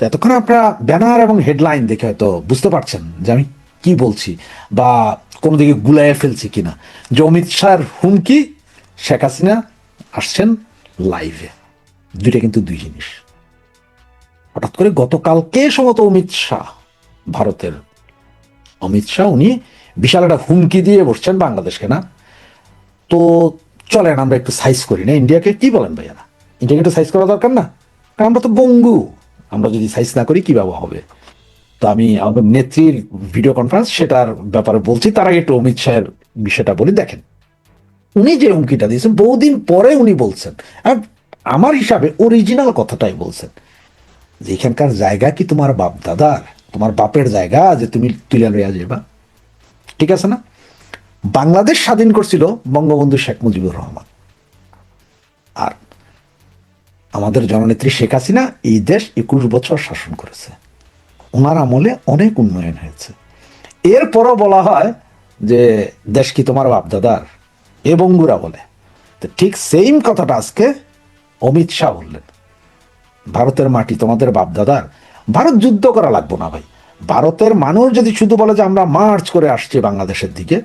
তো এতক্ষণ আপনারা ব্যানার এবং হেডলাইন দেখে হয়তো বুঝতে পারছেন যে আমি কি বলছি বা কোনো দিকে গুলাইয়ে ফেলছি কিনা। যে অমিত শাহর হুমকি, শেখ হাসিনা আসছেন লাইভে দুইটা কিন্তু দুই জিনিস। হঠাৎ করে গতকালকে সম্ভবত অমিত শাহ, ভারতের অমিত শাহ, উনি বিশাল একটা হুমকি দিয়ে বসছেন বাংলাদেশকে, না? তো চলেন, আমরা একটু সাইজ করি না। ইন্ডিয়াকে কি বলেন ভাইয়ারা? ইন্ডিয়াকে একটু সাইজ করা দরকার না? কারণ আমরা তো বঙ্গু। আমরা যদি সাইজ না করি, কীভাবে হবে? তো আমি আমাদের নেত্রীর ভিডিও কনফারেন্স সেটার ব্যাপারে বলছি। তার আগে একটু অমিত শাহের বিষয়টা বলি, দেখেন। উনি যে হুমকিটা দিয়েছেন, বহুদিন পরে উনি বলছেন আমার হিসাবে অরিজিনাল কথাটাই বলছেন, যে এখানকার জায়গা কি তোমার বাপ দাদার? তোমার বাপের জায়গা যে তুমি তুলে লইয়া যাবা ঠিক আছে না? বাংলাদেশ স্বাধীন করছিল বঙ্গবন্ধু শেখ মুজিবুর রহমান। আমাদের জননেত্রী শেখ হাসিনা এই দেশ একুশ বছর শাসন করেছে। ওনার আমলে অনেক উন্নয়ন হয়েছে। এরপরও বলা হয় যে, দেশ কি তোমার বাপদাদার? এ বঙ্গুরা বলে। তো ঠিক সেম কথাটা আজকে অমিত শাহ বললেন। ভারতের মাটি তোমাদের বাপদাদার। ভারত যুদ্ধ করা লাগবো না ভাই। ভারতের মানুষ যদি শুধু বলে যে, আমরা মার্চ করে আসছি বাংলাদেশের দিকে,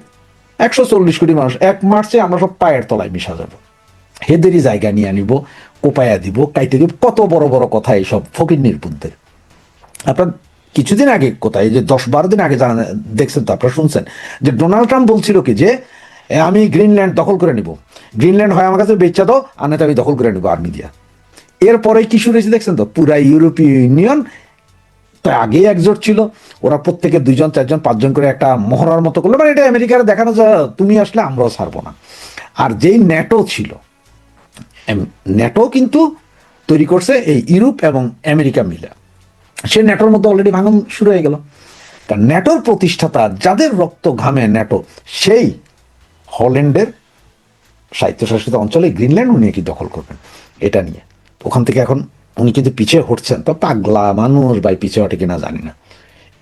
একশো চল্লিশ কোটি মানুষ, এক মার্চে আমরা সব পায়ের তলায় মিশা যাব। হেদেরই জায়গা নিয়ে আনিব, কোপায়া দিব কাইতে দিব, কত বড় বড় কথা এইসব ফকির নির্বুদ্ধের। আপনার কিছুদিন আগে কোথায় যে দশ বারো দিন আগে জানা দেখছেন তো, আপনারা শুনছেন, যে ডোনাল্ড ট্রাম্প বলছিল কি যে আমি গ্রিনল্যান্ড দখল করে নিব। গ্রিনল্যান্ড হয় আমার কাছে বেচা দাও, আর আমি দখল করে নিব আর্মি দিয়া। এরপরে কি হয়েছে দেখছেন তো, পুরা ইউরোপীয় ইউনিয়ন, তো আগে একজোট ছিল, ওরা প্রত্যেকে দুইজন, চারজন, পাঁচজন করে একটা মহড়ার মতো করল মানে এটা আমেরিকার দেখানো যায় তুমি আসলে আমরাও ছাড়বো না। আর যেই ন্যাটো ছিল ন্যাটো কিন্তু তৈরি করছে এই ইউরোপ এবং আমেরিকা মিলে। সে ন্যাটোর মধ্যে অলরেডি ভাঙন শুরু হয়ে গেল। কারণ ন্যাটোর প্রতিষ্ঠাতা যাদের রক্ত ঘামে ন্যাটো সেই হল্যান্ডের স্বায়ত্তশাসিত অঞ্চলে গ্রিনল্যান্ড উনি কি দখল করবেন, এটা নিয়ে। ওখান থেকে এখন উনি কিন্তু পিছিয়ে হটছেন। তো পাগলা মানুষ ভাই, পিছিয়ে হটে কিনা জানি না।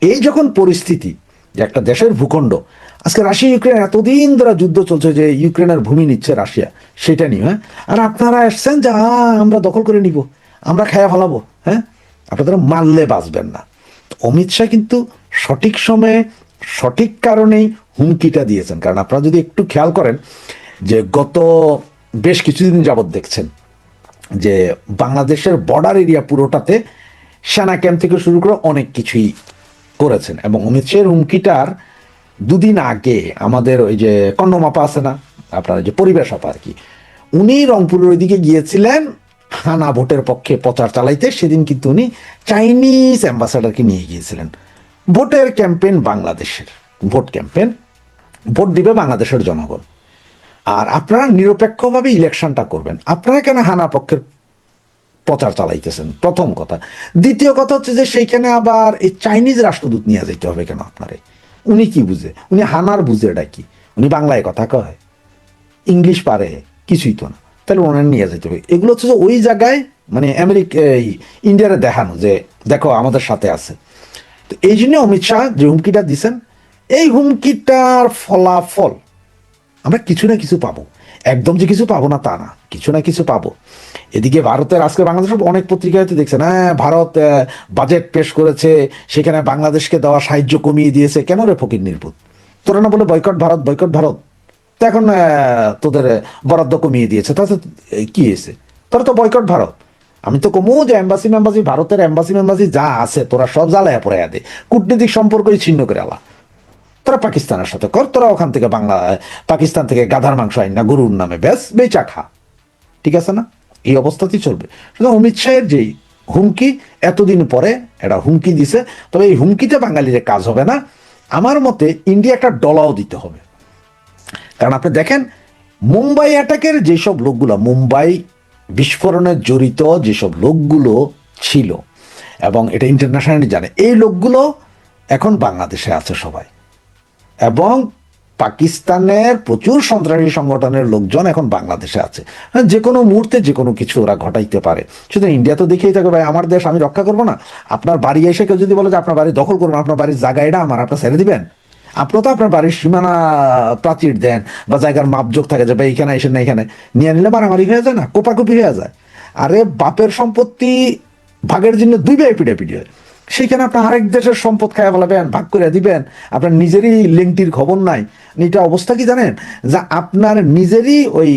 এই যখন পরিস্থিতি যে একটা দেশের ভূখণ্ড আজকে রাশিয়া ইউক্রেন এতদিন ধরে যুদ্ধ চলছে যে ইউক্রেনের ভূমি নিচ্ছে রাশিয়া। সেটা নিয়ে হ্যাঁ? আর আপনারা এসছেন যে "আহ, আমরা দখল করে নিব আমরা খেয়া ফেলাবো হ্যাঁ? আপনারা মারলে বাঁচবেন না। অমিত শাহ কিন্তু সঠিক সময়ে সঠিক কারণেই হুমকিটা দিয়েছেন। কারণ আপনারা যদি একটু খেয়াল করেন যে গত বেশ কিছুদিন যাবৎ দেখছেন যে বাংলাদেশের বর্ডার এরিয়া পুরোটাতে সেনা ক্যাম্প থেকে শুরু করে অনেক কিছুই করেছেন। এবং অমিত শাহের হুমকিটার দুদিন আগে আমাদের ওই যে কন্নমাপা আছে না, আপনার যে পরিবেশ আপা আর কি, উনি রংপুরের ওইদিকে গিয়েছিলেন হানা ভোটের পক্ষে প্রচার চালাইতে, সেদিন কিন্তু উনি চাইনিজ অ্যাম্বাসাডারকে নিয়ে গিয়েছিলেন। ভোটের ক্যাম্পেইন বাংলাদেশের, ভোট ক্যাম্পেন ভোট দিবে বাংলাদেশের জনগণ। আর আপনারা নিরপেক্ষভাবে ইলেকশনটা করবেন। আপনারা কেন হানা পক্ষের প্রচার চালাইতেছেন? প্রথম কথা। দ্বিতীয় কথা হচ্ছে যে, সেইখানে আবার এই চাইনিজ রাষ্ট্রদূত নিয়ে যেতে হবে কেন আপনারে? উনি কি বুঝে? উনি হানার বুঝে এটা কি? উনি বাংলায় কথা কয়। ইংলিশ পারে, কিছুই তো না। তাহলে ওনার নিয়ে যেতে হবে। এগুলো হচ্ছে যে ওই জায়গায় মানে আমেরিকা, এই ইন্ডিয়ারে দেখানো যে, দেখো আমাদের সাথে আছে। তো এই জন্য অমিত শাহ যে হুমকিটা দিছেন, এই হুমকিটার ফলাফল আমরা কিছু না কিছু পাবো। একদম যে কিছু পাবো না তা না। কিছু না কিছু পাবো। এদিকে ভারতের, আজকে বাংলাদেশের অনেক পত্রিকাতে দেখছেন হ্যাঁ ভারত বাজেট পেশ করেছে, সেখানে বাংলাদেশকে দেওয়া সাহায্য কমিয়ে দিয়েছে। কেন রে ফকির নির্বুত তোরা না বলে বয়কট ভারত বয়কট ভারত? তো এখন তোদের বরাদ্দ কমিয়ে দিয়েছে। তাতে কি হয়েছে? তোরা তো বয়কট ভারত। আমি তো কমু যে এম্বাসি মেম্বাসি ভারতের এম্বাসি মেম্বাসি যা আছে, তোরা সব জ্বালায় পড়ে দে। কূটনীতিক সম্পর্কই ছিন্ন করে আলা। তোরা পাকিস্তানের সাথে কর, তোরা ওখান থেকে বাংলা পাকিস্তান থেকে গাধার মাংস আইন না, গরুর নামে, ব্যাস, বেচা খা। ঠিক আছে না? এই অবস্থাতেই চলবে। সুতরাং অমিত শাহের যেই হুমকি, এতদিন পরে একটা হুমকি দিছে। তবে এই হুমকিতে বাঙালির কাজ হবে না। আমার মতে ইন্ডিয়া একটা ডলাও দিতে হবে। কারণ আপনি দেখেন, মুম্বাই অ্যাটাকের যেসব লোকগুলো, মুম্বাই বিস্ফোরণে জড়িত যেসব লোকগুলো ছিল, এবং এটা ইন্টারন্যাশনালি জানে, এই লোকগুলো এখন বাংলাদেশে আছে সবাই। এবং পাকিস্তানের প্রচুর সন্ত্রাসী সংগঠনের লোকজন এখন বাংলাদেশে আছে। হ্যাঁ, যে কোনো মুহূর্তে যে কোনো কিছু ওরা ঘটাইতে পারে। শুধু ইন্ডিয়া তো দেখেই থাকে ভাই আমার দেশ আমি রক্ষা করব না। আপনার বাড়ি এসে কেউ যদি বলে যে আপনার বাড়ি দখল করুন আপনার বাড়ির জায়গা এটা আমার আপনার ছেড়ে দিবেন? আপনি তো আপনার বাড়ির সীমানা প্রাচীর দেন বা জায়গার মাপযোগ থাকে যে ভাই এখানে এসে না এখানে নিয়ে নিলে মারামারি হয়ে যায় না কোপাকুপি হয়ে যায়। আরে বাপের সম্পত্তি ভাগের জন্য দুই ভাই পিটাপিটি হয়। সেখানে আপনার আরেক দেশের সম্পদ খায় ফেলাবেন, ভাগ করে দিবেন। আপনার নিজেরই লিঙ্কটির খবর নাই। এটা অবস্থা কি জানেন? যে আপনার নিজেরই ওই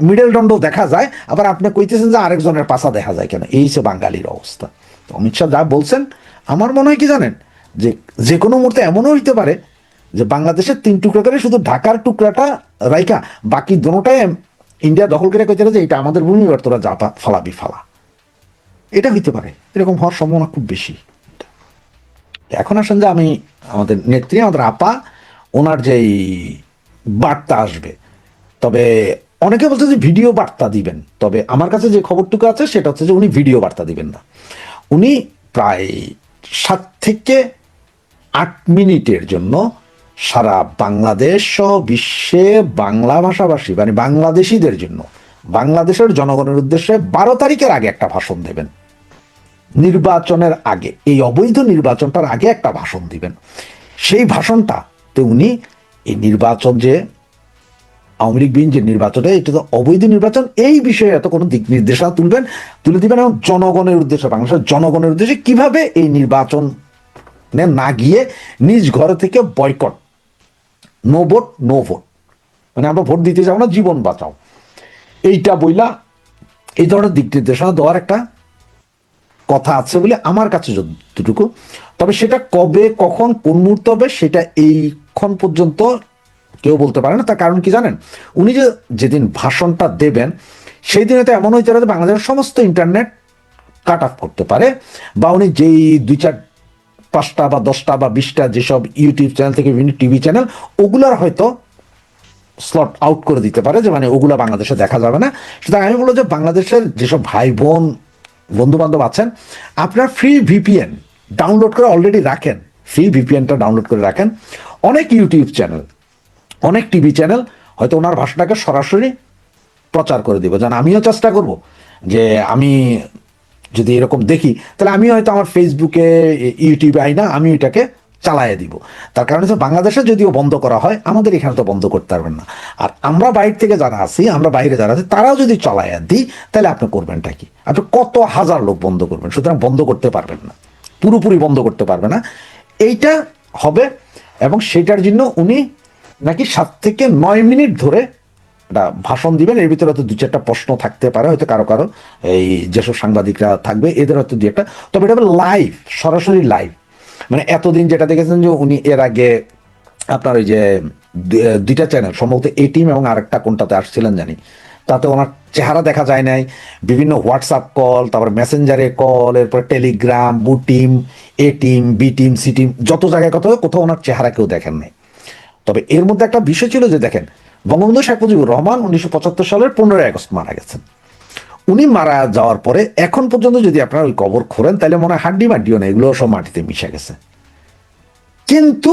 মিডল দণ্ড দেখা যায়, আবার আপনি কইতেছেন যে আরেকজনের পাশা দেখা যায় কেন? এই হচ্ছে বাঙালির অবস্থা। তো অমিত শাহ যা বলছেন, আমার মনে হয় কি জানেন? যে যে কোনো মুহূর্তে এমনও হইতে পারে যে বাংলাদেশের তিন টুকরা করে শুধু ঢাকার টুকরাটা রাইকা বাকি দোনোটাই ইন্ডিয়া দখল করে কইতে যে এটা আমাদের ভূমি তোরা যা ফালাবি ফালা এটা হইতে পারে। এরকম হওয়ার সম্ভাবনা খুব বেশি। এখন আসেন যে আমি, আমাদের নেত্রী, আমাদের আপা, ওনার যেই বার্তা আসবে, তবে অনেকে বলছে যে ভিডিও বার্তা দিবেন, তবে আমার কাছে যে খবরটুকু আছে সেটা হচ্ছে যে উনি ভিডিও বার্তা দিবেন না। উনি প্রায় সাত থেকে আট মিনিটের জন্য সারা বাংলাদেশ সহ বিশ্বে বাংলা ভাষাভাষী মানে বাংলাদেশিদের জন্য, বাংলাদেশের জনগণের উদ্দেশ্যে বারো তারিখের আগে একটা ভাষণ দেবেন। নির্বাচনের আগে, এই অবৈধ নির্বাচনটার আগে একটা ভাষণ দিবেন। সেই ভাষণটাতে উনি এই নির্বাচন যে, আওয়ামী লীগ বিন যে নির্বাচনে এটা তো অবৈধ নির্বাচন, এই বিষয়ে এত কোনো দিক নির্দেশনা তুলবেন, তুলে দিবেন এবং জনগণের উদ্দেশ্যে, বাংলাদেশের জনগণের উদ্দেশ্যে কীভাবে এই নির্বাচন না গিয়ে নিজ ঘরে থেকে boycott, no vote no vote মানে আমরা ভোট দিতে যাব না, জীবন বাঁচাও। এইটা বইলা এই ধরনের দিক নির্দেশনা দেওয়ার একটা কথা আছে বলে আমার কাছে যতটুকু, তবে সেটা কবে, কখন, কোন মুহূর্তে হবে সেটা এইক্ষণ পর্যন্ত কেউ বলতে পারে না। তার কারণ কি জানেন? উনি যে যেদিন ভাষণটা দেবেন, সেই দিনে তো এমন পারে যে বাংলাদেশের সমস্ত ইন্টারনেট কাট অফ করতে পারে বা উনি যেই দুই চার পাঁচটা বা দশটা বা বিশটা যেসব ইউটিউব চ্যানেল থেকে বিভিন্ন টিভি চ্যানেল ওগুলার হয়তো স্লট আউট করে দিতে পারে যে মানে ওগুলা বাংলাদেশে দেখা যাবে না। সুতরাং আমি বলব যে বাংলাদেশের যেসব ভাই বোন বন্ধু বান্ধব আছেন, আপনার ফ্রি ভিপিএন ডাউনলোড করে অলরেডি রাখেন। ফ্রি ভিপিএনটা ডাউনলোড করে রাখেন। অনেক ইউটিউব চ্যানেল অনেক টিভি চ্যানেল হয়তো ওনার ভাষাটাকে সরাসরি প্রচার করে দেবো। যেন আমিও চেষ্টা করব যে আমি যদি এরকম দেখি, তাহলে আমি হয়তো আমার ফেসবুকে ইউটিউবে আই না, আমি এটাকে চালাইয়ে দিব। তার কারণে হচ্ছে বাংলাদেশে যদিও বন্ধ করা হয়, আমাদের এখানে তো বন্ধ করতে পারবেন না। আর আমরা বাইরে থেকে যারা আছি, আমরা বাইরে যারা আছি, তারাও যদি চালাইয়া দিই, তাহলে আপনি করবেনটা কি? আপনি কত হাজার লোক বন্ধ করবেন, সুতরাং বন্ধ করতে পারবেন না। পুরোপুরি বন্ধ করতে পারবে না। এইটা হবে এবং সেটার জন্য উনি নাকি সাত থেকে নয় মিনিট ধরে একটা ভাষণ দিবেন। এর ভিতরে হয়তো দু চারটা প্রশ্ন থাকতে পারে, হয়তো কারও কারও। এই যেসব সাংবাদিকরা থাকবে, এদের হয়তো দু একটা। তবে এটা হবে লাইভ সরাসরি লাইভ মানে এতদিন যেটা দেখেছেন যে উনি এর আগে আপনার ওই যে দুইটা চ্যানেল সম্ভবত এ টিম এবং আরেকটা কোনটাতে আসছিলেন জানি। তাতে ওনার চেহারা দেখা যায় নাই। বিভিন্ন হোয়াটসঅ্যাপ কল তারপর মেসেঞ্জারে কল এরপর টেলিগ্রাম বু team A team B team C team যত জায়গায় কোথাও কোথাও ওনার চেহারা কেউ দেখেন নাই। তবে এর মধ্যে একটা বিষয় ছিল যে দেখেন, বঙ্গবন্ধু শেখ মুজিবুর রহমান উনিশশো পঁচাত্তর সালের পনেরোই আগস্ট মারা গেছেন। উনি মারা যাওয়ার পরে এখন পর্যন্ত যদি আপনারা ওই কবর খোরেন তাহলে মনে হয় হাড্ডি মাড্ডিও না এগুলো সব মাটিতে মিশে গেছে। কিন্তু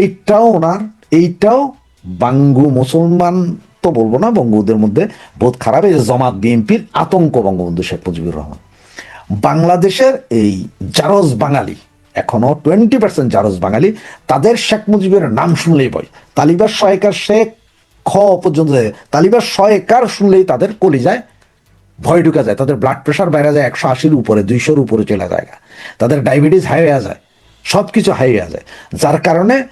এইটাও ওনার, এইটাও বাঙ্গু মুসলমান তো বলব না, বঙ্গবন্ধুদের মধ্যে বহুত খারাপ, এই জমাত বিএনপির আতঙ্ক বঙ্গবন্ধু শেখ মুজিবুর রহমান। বাংলাদেশের এই জারজ বাঙালি, এখনও টোয়েন্টি পার্সেন্ট জারজ বাঙালি, তাদের শেখ মুজিবের নাম শুনলেই বই তালিবার শয়েকার শেখ খ পর্যন্ত, তালিবার শয়েকার শুনলেই তাদের কলি যায় ভয় ঢুকে যায়। তাদের ব্লাড প্রেশার বাইরে যায়, একশো আশির উপরে, দুইশোর উপরে চলে যায়। তাদের ডায়াবেটিস হাই হয়ে যায়। সব কিছু হাই হয়ে যায়। যার কারণে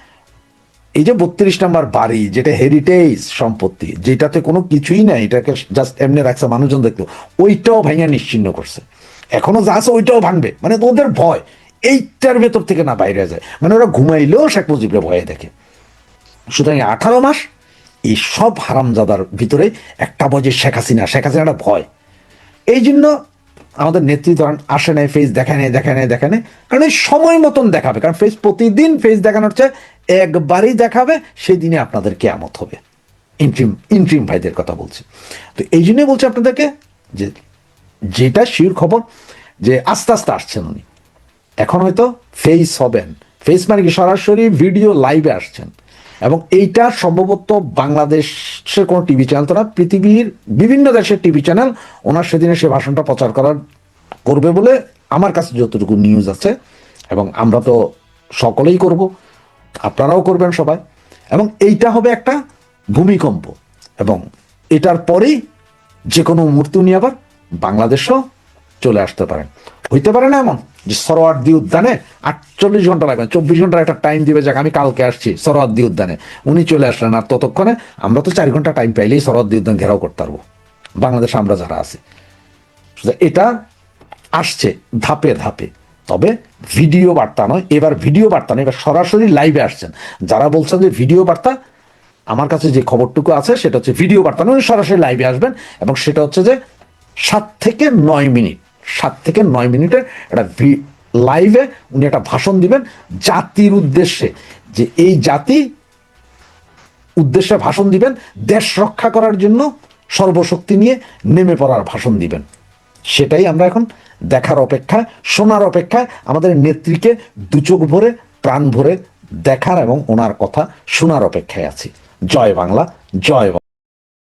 এই যে বত্রিশ নাম্বার বাড়ি, যেটা হেরিটেজ সম্পত্তি, যেটাতে কোনো কিছুই নাই, এটাকে জাস্ট এমনি রাখছে, মানুষজন দেখল, ওইটাও ভাঙা নিশ্চিন্ন করছে। এখনও যা আছে ওইটাও ভাঙবে। মানে ওদের ভয়, এইটার ভেতর থেকে না বাইরে যায়। মানে ওরা ঘুমাইলেও শেখ মুজিবরে ভয়ে দেখে। সুতরাং আঠারো মাস, এই সব হারামজাদার ভিতরে একটা বজে শেখ হাসিনা, শেখ হাসিনাটা ভয়। এই জন্য আমাদের নেত্রী ধরেন আসে নাই ফেস দেখায় নাই দেখায় নাই দেখায় নাই। কারণ এই সময় মতন দেখাবে। কারণ ফেস প্রতিদিন ফেস দেখানোর চেয়ে একবারই দেখাবে, সেই দিনে আপনাদের কেয়ামত হবে। ইন্ট্রিম ইন্ট্রিম ভাইদের কথা বলছি। তো এই জন্যই বলছি আপনাদেরকে যে যেটা শিওর খবর, যে আস্তে আস্তে আসছেন উনি। এখন হয়তো ফেস হবেন। ফেস মানে কি সরাসরি ভিডিও লাইভে আসছেন। এবং এইটা সম্ভবত বাংলাদেশের কোনো টিভি চ্যানেল তো না, পৃথিবীর বিভিন্ন দেশের টিভি চ্যানেল ওনার সেদিনে সে ভাষণটা প্রচার করার করবে বলে আমার কাছে যতটুকু নিউজ আছে, এবং আমরা তো সকলেই করব, আপনারাও করবেন সবাই। এবং এইটা হবে একটা ভূমিকম্প, এবং এটার পরেই যে কোনো মুহূর্তে উনি আবার বাংলাদেশও চলে আসতে পারেন। হইতে পারে না এমন যে সরোয়ার্দি উদ্যানে আটচল্লিশ ঘণ্টা লাগবে চব্বিশ ঘণ্টার একটা টাইম দিবে, যাক, আমি কালকে আসছি সরোয়ার্দি উদ্যানে। উনি চলে আসলেন আর ততক্ষণে আমরা তো চার ঘণ্টা টাইম পাইলেই সরোয়ার্দি উদ্যান ঘেরাও করতে পারব। বাংলাদেশ আমরা যারা আছি। এটা আসছে ধাপে ধাপে। তবে ভিডিও বার্তা নয়, এবার ভিডিও বার্তা নয়, এবার সরাসরি লাইভে আসছেন। যারা বলছেন যে ভিডিও বার্তা, আমার কাছে যে খবরটুকু আছে, সেটা হচ্ছে ভিডিও বার্তা নয়, উনি সরাসরি লাইভে আসবেন এবং সেটা হচ্ছে যে সাত থেকে নয় মিনিট। সাত থেকে নয় মিনিটের একটা লাইভে উনি একটা ভাষণ দিবেন জাতির উদ্দেশ্যে। যে এই জাতি উদ্দেশ্যে ভাষণ দিবেন, দেশ রক্ষা করার জন্য সর্বশক্তি নিয়ে নেমে পড়ার ভাষণ দিবেন। সেটাই আমরা এখন দেখার অপেক্ষায়, শোনার অপেক্ষায় আমাদের নেত্রীকে দুচোখ ভরে, প্রাণ ভরে দেখার এবং ওনার কথা শোনার অপেক্ষায় আছি। জয় বাংলা, জয়